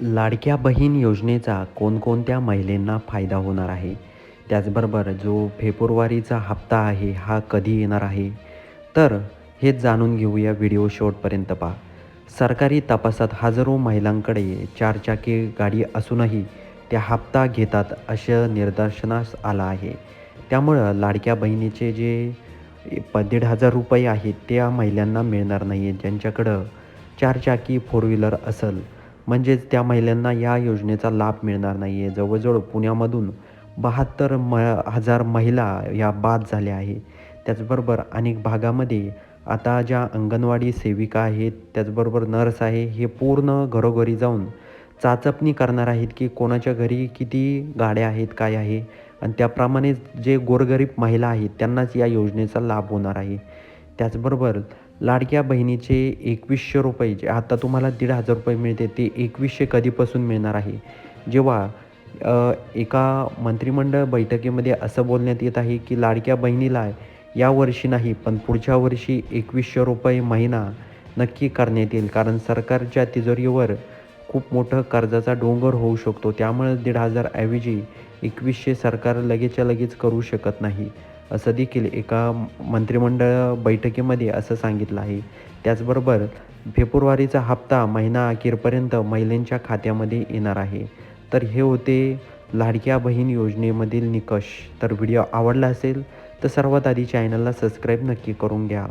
लाडक्या बहीण योजनेचा कोणकोणत्या महिलांना फायदा होणार आहे? त्याचबरोबर जो फेब्रुवारीचा हप्ता आहे हा कधी येणार आहे? तर हेच जाणून घेऊया व्हिडिओ शेवटपर्यंत पहा. सरकारी तपासात हजारो महिलांकडे चारचाकी गाडी असूनही त्या हप्ता घेतात असं निदर्शनास आलं आहे. त्यामुळं लाडक्या बहिणीचे जे प दीड हजार रुपये आहेत त्या महिलांना मिळणार नाही आहेत ज्यांच्याकडं चारचाकी फोर व्हीलर असेल म्हणजेच त्या महिलांना या योजनेचा लाभ मिळणार नाही आहे जवळजवळ पुण्यामधून बहात्तर म हजार महिला या बाद झाल्या आहे त्याचबरोबर अनेक भागामध्ये आता ज्या अंगणवाडी सेविका आहेत त्याचबरोबर नर्स आहे हे पूर्ण घरोघरी जाऊन चाचपणी करणार आहेत की कोणाच्या घरी किती गाड्या आहेत काय आहे? आणि त्याप्रमाणे जे गोरगरीब महिला आहेत त्यांनाच या योजनेचा लाभ होणार आहे. त्याचबरोबर लाडक्या बहिणीचे एकवीसशे रुपये जे आता तुम्हाला दीड हजार रुपये मिळते ते एकवीसशे कधीपासून मिळणार आहे. जेव्हा एका मंत्रिमंडळ बैठकीमध्ये असं बोलण्यात येत आहे की लाडक्या बहिणीला या वर्षी नाही पण पुढच्या वर्षी एकवीसशे रुपये महिना नक्की करण्यात येईल. कारण सरकारच्या तिजोरीवर खूप मोठं कर्जाचा डोंगर होऊ शकतो. त्यामुळे दीड हजार ऐवजी एकवीसशे सरकार लगेचच्या लगेच करू शकत नाही. असं देखील एका मंत्रिमंडळ बैठकीमध्ये असं सांगितलं आहे. त्याचबरोबर फेब्रुवारीचा हप्ता महिना अखेरपर्यंत महिलांच्या खात्यामध्ये येणार आहे. तर हे होते लाडक्या बहीण योजनेमधील निकष. तर व्हिडिओ आवडला असेल तर सर्वात आधी चॅनलला सबस्क्राईब नक्की करून घ्या.